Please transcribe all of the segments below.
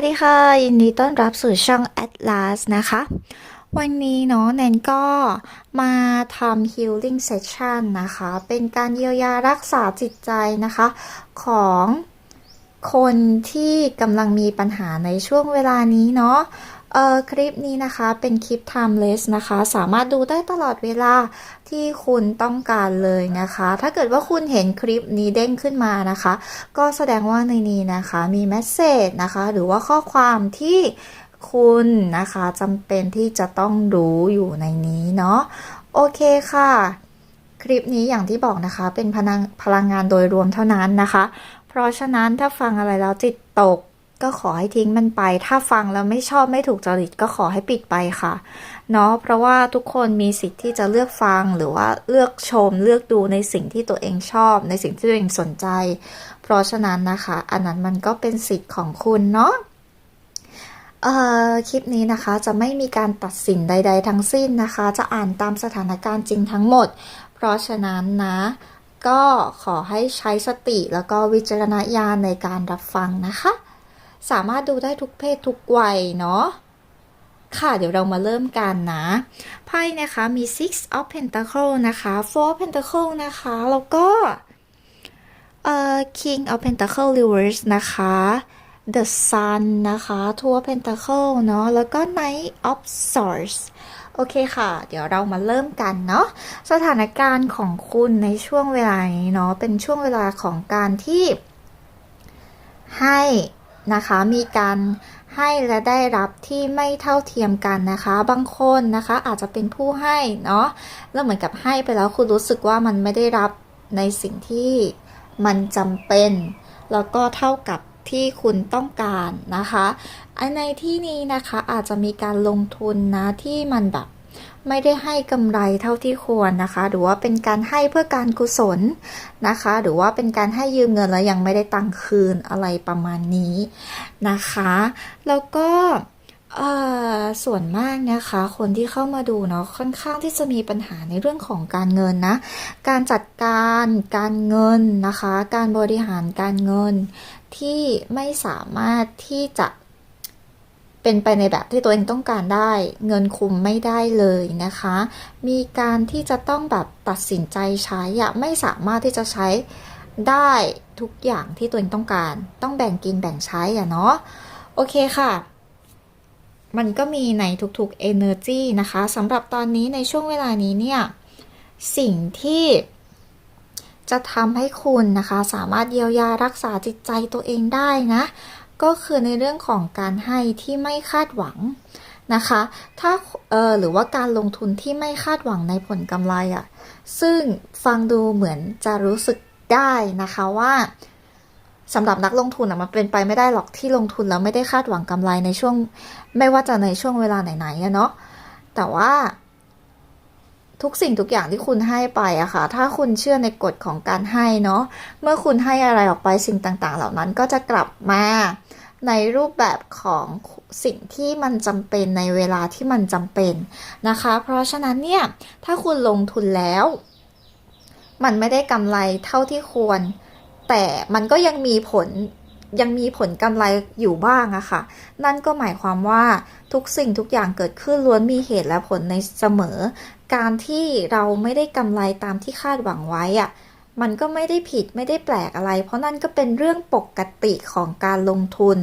วัสดีค่ะ ยินดีต้อนรับสู่ช่อง Atlas นะคะ วันนี้เนาะแนนก็มาทำ healing session นะคะ เป็นการเยียวยารักษาจิตใจนะคะ ของคนที่กำลังมีปัญหาในช่วงเวลานี้เนาะ เอ่อคลิปนี้นะคะเป็นคลิป timeless นะคะ สามารถดูได้ตลอดเวลาที่คุณต้องการเลยนะคะ ถ้าเกิดว่าคุณเห็นคลิปนี้เด้งขึ้นมานะคะ ก็แสดงว่าในนี้นะคะมีเมสเซจนะคะ หรือว่าข้อความที่คุณนะคะจำเป็นที่จะต้องรู้อยู่ในนี้เนาะโอเคค่ะคลิปนี้อย่างที่บอกนะคะเป็นพลังพลังงานโดยรวมเท่านั้นนะคะ เพราะฉะนั้นถ้าฟังอะไรแล้วจิตตก ก็ขอให้ทิ้งมันไป ถ้าฟังแล้วไม่ชอบไม่ถูกจริตก็ขอให้ปิดไปค่ะ เนาะ เพราะว่าทุกคนมีสิทธิ์ที่จะเลือกฟังหรือว่าเลือกชม เลือกดูในสิ่งที่ตัวเองชอบ ในสิ่งที่ตัวเองสนใจ เพราะฉะนั้นนะคะ อันนั้นมันก็เป็นสิทธิ์ของคุณเนาะเอ่อคลิปนี้นะคะจะไม่มีการตัดสินใด ๆ ทั้งสิ้นนะคะ จะอ่านตามสถานการณ์จริงทั้งหมด เพราะฉะนั้นนะ ก็ขอให้ใช้สติแล้วก็วิจารณญาณในการรับฟังนะคะ สามารถดูได้ทุกเพศทุกวัยเนาะค่ะ เดี๋ยวเรามาเริ่มกันนะ ไพ่นะคะมี six of pentacle นะคะ four pentacle นะคะ แล้วก็เอ่อ king of pentacle reverse นะคะ the sun นะคะ two of pentacle เนาะ แล้วก็ knight of swords โอเคค่ะ เดี๋ยวเรามาเริ่มกันเนาะ สถานการณ์ของคุณในช่วงเวลานี้เนาะ เป็นช่วงเวลาของการที่ให้ นะคะ มีการให้และได้รับที่ไม่เท่าเทียมกันนะคะ บางคนนะคะอาจจะเป็นผู้ให้เนาะแล้วเหมือนกับให้ไปแล้วคุณรู้สึกว่ามันไม่ได้รับในสิ่งที่มันจำเป็น แล้วก็เท่ากับที่คุณต้องการนะคะในที่นี้นะคะอาจจะมีการลงทุนนะที่มันแบบ ไม่ได้ให้กำไรเท่าที่ควรนะคะ หรือว่าเป็นการให้เพื่อการกุศลนะคะ หรือว่าเป็นการให้ยืมเงินแล้วยังไม่ได้ตังค์คืนอะไรประมาณนี้นะคะ แล้วก็ส่วนมากนะคะ คนที่เข้ามาดูเนาะค่อนข้างที่จะมีปัญหาในเรื่องของการเงินนะ การจัดการการเงินนะคะ การบริหารการเงินที่ไม่สามารถที่จะ เป็นไปในแบบที่ตัวเองต้องการได้ เงินคุมไม่ได้เลยนะคะ มีการที่จะต้องแบบตัดสินใจใช้อะไม่สามารถที่จะใช้ได้ทุกอย่างที่ตัวเองต้องการ ต้องแบ่งกินแบ่งใช้อะเนาะโอเคค่ะ มันก็มีในทุกๆ energy นะคะสำหรับตอนนี้ในช่วงเวลานี้เนี่ย สิ่งที่จะทำให้คุณนะคะ สามารถเยียวยารักษาจิตใจตัวเองได้นะ ก็คือในเรื่องของการให้ที่ไม่คาดหวังนะคะ ถ้าเออหรือว่าการลงทุนที่ไม่คาดหวังในผลกำไรอะ่ะ ซึ่งฟังดูเหมือนจะรู้สึกได้นะคะว่าสำหรับนักลงทุนอะมันเป็นไปไม่ได้หรอกที่ลงทุนแล้วไม่ได้คาดหวังกำไรในช่วง ไม่ว่าจะในช่วงเวลาไหนๆเนาะแต่ว่า ทุกสิ่งทุกอย่างที่คุณให้ไปอะค่ะ ถ้าคุณเชื่อในกฎของการให้เนาะ เมื่อคุณให้อะไรออกไปสิ่งต่างๆ เหล่านั้นก็จะกลับมาในรูปแบบของสิ่งที่มันจำเป็นในเวลาที่มันจำเป็นนะคะ เพราะฉะนั้นเนี่ย ถ้าคุณลงทุนแล้ว มันไม่ได้กำไรเท่าที่ควร แต่มันก็ยังมีผล ยังมีผลกำไรอยู่บ้างอะค่ะ นั่นก็หมายความว่าทุกสิ่งทุกอย่างเกิดขึ้นล้วนมีเหตุและผลในเสมอ การที่เราไม่ได้กำไรตามที่คาดหวังไว้อะมันก็ไม่ได้ผิดไม่ได้แปลกอะไร เพราะนั่นก็เป็นเรื่องปกติของการลงทุน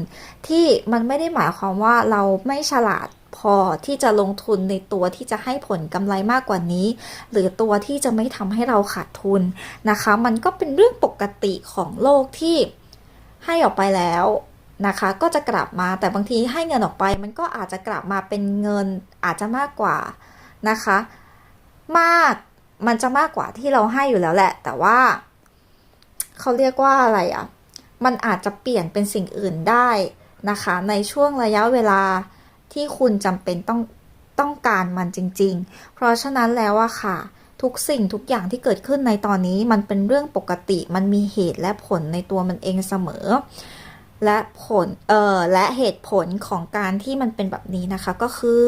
ที่มันไม่ได้หมายความว่าเราไม่ฉลาดพอที่จะลงทุนในตัวที่จะให้ผลกำไรมากกว่านี้ หรือตัวที่จะไม่ทำให้เราขาดทุนนะคะ มันก็เป็นเรื่องปกติของโลกที่ ให้ออกไปแล้วนะคะ ก็จะกลับมาแต่บางทีให้เงินออกไป มันก็อาจจะกลับมาเป็นเงินอาจจะมากกว่านะคะ มากมันจะมากกว่าที่เราให้อยู่แล้วแหละ แต่ว่าเขาเรียกว่าอะไรอะ่ะ มันอาจจะเปลี่ยนเป็นสิ่งอื่นได้นะคะ ในช่วงระยะเวลาที่คุณจำเป็นต้องต้องการมันจริง ๆ เพราะฉะนั้นแล้วอะค่ะ ทุกสิ่งทุกอย่างที่เกิดขึ้นในตอนนี้มันเป็นเรื่องปกติ มันมีเหตุและผลในตัวมันเองเสมอ และผล เออและเหตุผลของการที่มันเป็นแบบนี้นะคะก็คือ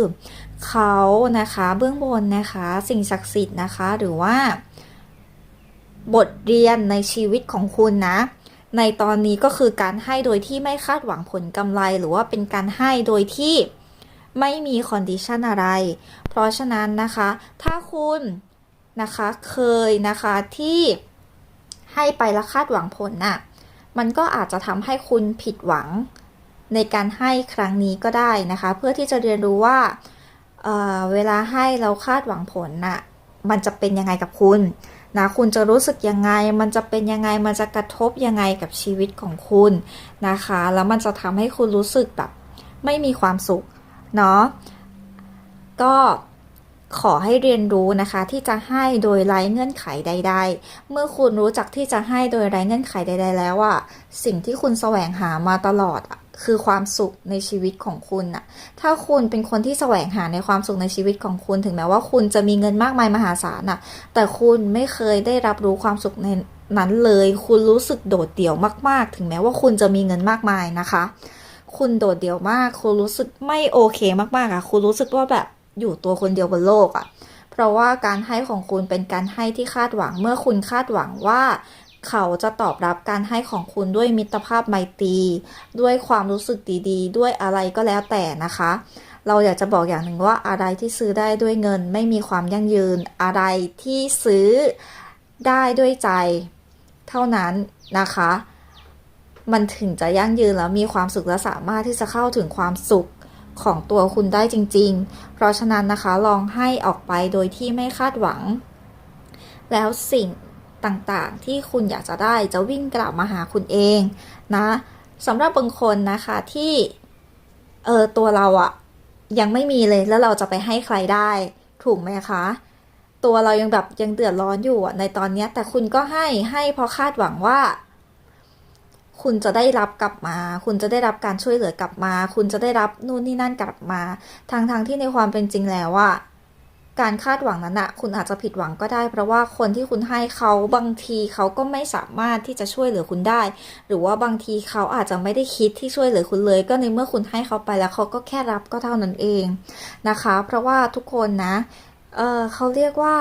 เขานะคะเบื้องบนนะคะ สิ่งศักดิ์สิทธิ์นะคะ หรือว่า บทเรียนในชีวิตของคุณนะในในตอนนี้ก็คือการให้โดยที่ไม่คาดหวังผลกำไร หรือว่าเป็นการให้โดยที่ไม่มีคอนดิชันอะไร เพราะฉะนั้นนะคะ ถ้าคุณ นะคะ เคยนะคะที่ให้ไปแล้วคาดหวังผลน่ะ มันก็อาจจะทำให้คุณผิดหวังในการให้ครั้งนี้ก็ได้นะคะ เพื่อที่จะเรียนรู้ว่าเเวลาให้เราคาดหวังผลน่ะ มันจะเป็นยังไงกับคุณนะคุณจะรู้สึกยังไง มันจะเป็นยังไง มันจะกระทบยังไงกับชีวิตของคุณนะคะ แล้วมันจะทำให้คุณรู้สึกแบบไม่มีความสุขเนาะ ก็ ขอให้เรียนรู้นะคะที่จะให้โดยไร้เงื่อนไขใด ๆ เมื่อคุณรู้จักที่จะให้โดยไร้เงื่อนไขใด ๆ แล้วอะสิ่งที่คุณแสวงหามาตลอดอะคือความสุขในชีวิตของคุณอะถ้าคุณเป็นคนที่แสวงหาในความสุขในชีวิตของคุณ ถึงแม้ว่าคุณจะมีเงินมากมายมหาศาลอะแต่คุณไม่เคยได้รับรู้ความสุขในนั้นเลย คุณรู้สึกโดดเดี่ยวมาก ๆ ถึงแม้ว่าคุณจะมีเงินมากมายนะคะ คุณโดดเดี่ยวมาก คุณรู้สึกไม่โอเคมากๆอะคุณรู้สึกว่าแบบ อยู่ตัวคนเดียวบนโลกอะเพราะว่าการให้ของคุณเป็นการให้ที่คาดหวัง เมื่อคุณคาดหวังว่า เขาจะตอบรับการให้ของคุณด้วยมิตรภาพไมตรี ด้วยความรู้สึกดีๆ ด้วยอะไรก็แล้วแต่นะคะ เราอยากจะบอกอย่างหนึ่งว่าอะไรที่ซื้อได้ด้วยเงิน ไม่มีความยั่งยืน อะไรที่ซื้อได้ด้วยใจ เท่านั้นนะคะมันถึงจะยั่งยืนแล้วมีความสุขและสามารถที่จะเข้าถึงความสุข ของตัวคุณได้จริง ๆ เพราะฉะนั้นนะคะลองให้ออกไปโดยที่ไม่คาดหวัง แล้วสิ่งต่างๆ ที่คุณอยากจะได้จะวิ่งกลับมาหาคุณเองนะสำหรับบางคนนะคะที่เออตัวเราอะยังไม่มีเลยแล้วเราจะไปให้ใครได้ถูกไหมคะ ตัวเรายังแบบยังเดือดร้อนอยู่ในตอนนี้แต่คุณก็ให้ให้เพราะคาดหวังว่า คุณจะได้รับกลับมา คุณจะได้รับการช่วยเหลือกลับมา คุณจะได้รับนู่นนี่นั่นกลับมาทางทางที่ในความเป็นจริงแล้วว่าการคาดหวังนั้นอะคุณอาจจะผิดหวังก็ได้ เพราะว่าคนที่คุณให้เขาบางทีเขาก็ไม่สามารถที่จะช่วยเหลือคุณได้ หรือว่าบางทีเขาอาจจะไม่ได้คิดที่ช่วยเหลือคุณเลย ก็ในเมื่อคุณให้เขาไปแล้วเขาก็แค่รับก็เท่านั้นเองนะคะ เพราะว่าทุกคนนะเออเขาเรียกว่า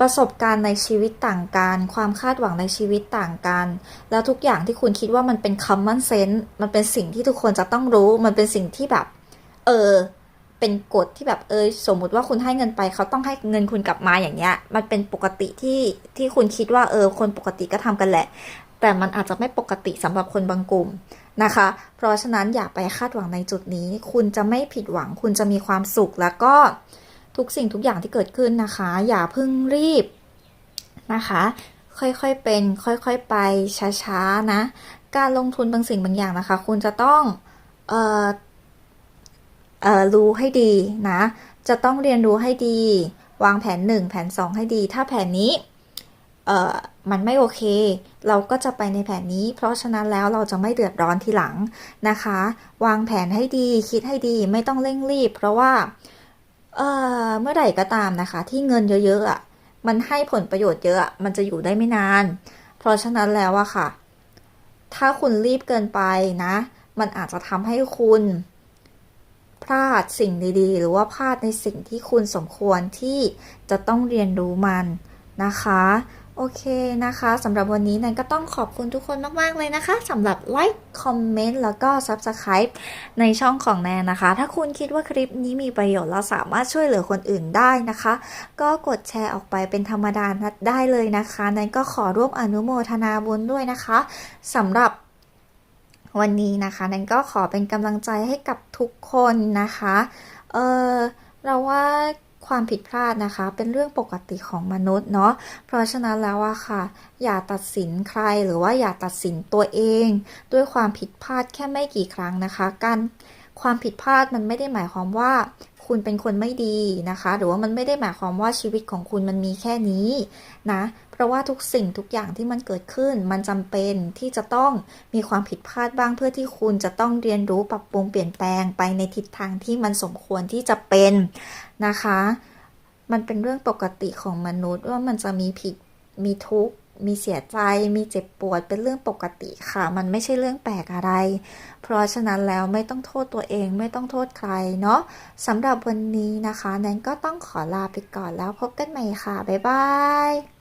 ประสบการณ์ในชีวิตต่างกัน ความคาดหวังในชีวิตต่างกัน แล้วทุกอย่างที่คุณคิดว่ามันเป็น common sense มันเป็นสิ่งที่ทุกคนจะต้องรู้ มันเป็นสิ่งที่แบบ เออ เป็นกฎที่แบบเออ สมมุติว่าคุณให้เงินไป เขาต้องให้เงินคุณกลับมาอย่างเงี้ย มันเป็นปกติที่ที่คุณคิดว่าเออ คนปกติก็ทำกันแหละ แต่มันอาจจะไม่ปกติสำหรับคนบางกลุ่มนะคะ เพราะฉะนั้นอย่าไปคาดหวังในจุดนี้ คุณจะไม่ผิดหวัง คุณจะมีความสุขแล้วก็ ทุกสิ่งทุกอย่างที่เกิดขึ้นนะคะ อย่าเพิ่งรีบนะคะ ค่อยๆเป็น ค่อยๆไปช้าๆนะ การลงทุนบางสิ่งบางอย่างนะคะ คุณจะต้องเอ่อเอ่อรู้ให้ดีนะ จะต้องเรียนรู้ให้ดี วางแผน 1 แผน 2 ให้ดี ถ้าแผนนี้เอ่อมันไม่โอเค เราก็จะไปในแผนนี้ เพราะฉะนั้นแล้วเราจะไม่เดือดร้อนทีหลังนะคะ วางแผนให้ดี คิดให้ดี ไม่ต้องเร่งรีบ เพราะว่า เอ่อเมื่อไหร่ก็ตามนะคะ ที่เงินเยอะๆอะมันให้ผลประโยชน์เยอะอะมันจะอยู่ได้ไม่นาน เพราะฉะนั้นแล้วอะค่ะ ถ้าคุณรีบเกินไปนะ มันอาจจะทำให้คุณพลาดสิ่งดีๆ หรือว่าพลาดในสิ่งที่คุณสมควรที่จะต้องเรียนรู้มันนะคะ โอเคนะคะสำหรับวันนี้แนนก็ต้องขอบคุณทุกคนมาก ๆ เลยนะคะสำหรับไลค์คอมเมนต์แล้วก็ Subscribe ในช่องของแนนนะคะ ถ้าคุณคิดว่าคลิปนี้มีประโยชน์และสามารถช่วยเหลือคนอื่นได้นะคะ ก็กดแชร์ออกไปเป็นธรรมดาได้เลยนะคะแนนก็ขอร่วมอนุโมทนาบุญด้วยนะคะสำหรับวันนี้นะคะแนนก็ขอเป็นกำลังใจให้กับทุกคนนะคะเออเราว่า ความผิดพลาดนะคะ เป็นเรื่องปกติของมนุษย์เนาะเพราะฉะนั้นแล้วอะค่ะ อย่าตัดสินใครหรือว่าอย่าตัดสินตัวเอง ด้วยความผิดพลาดแค่ไม่กี่ครั้งนะคะ การความผิดพลาดมันไม่ได้หมายความว่า คุณเป็นคนไม่ดีนะคะ หรือว่ามันไม่ได้หมายความว่าชีวิตของคุณมันมีแค่นี้นะ เพราะว่าทุกสิ่งทุกอย่างที่มันเกิดขึ้น มันจำเป็นที่จะต้องมีความผิดพลาดบ้างเพื่อที่คุณจะต้องเรียนรู้ปรับปรุงเปลี่ยนแปลงไปในทิศทางที่มันสมควรที่จะเป็นนะคะ มันเป็นเรื่องปกติของมนุษย์ว่ามันจะมีผิดมีทุกข์ มีเสียใจมีเจ็บปวดเป็นเรื่องปกติค่ะ มันไม่ใช่เรื่องแปลกอะไร เพราะฉะนั้นแล้วไม่ต้องโทษตัวเองไม่ต้องโทษใครเนาะสำหรับวันนี้นะคะ แนนก็ต้องขอลาไปก่อนแล้วพบกันใหม่ค่ะ บ๊ายบาย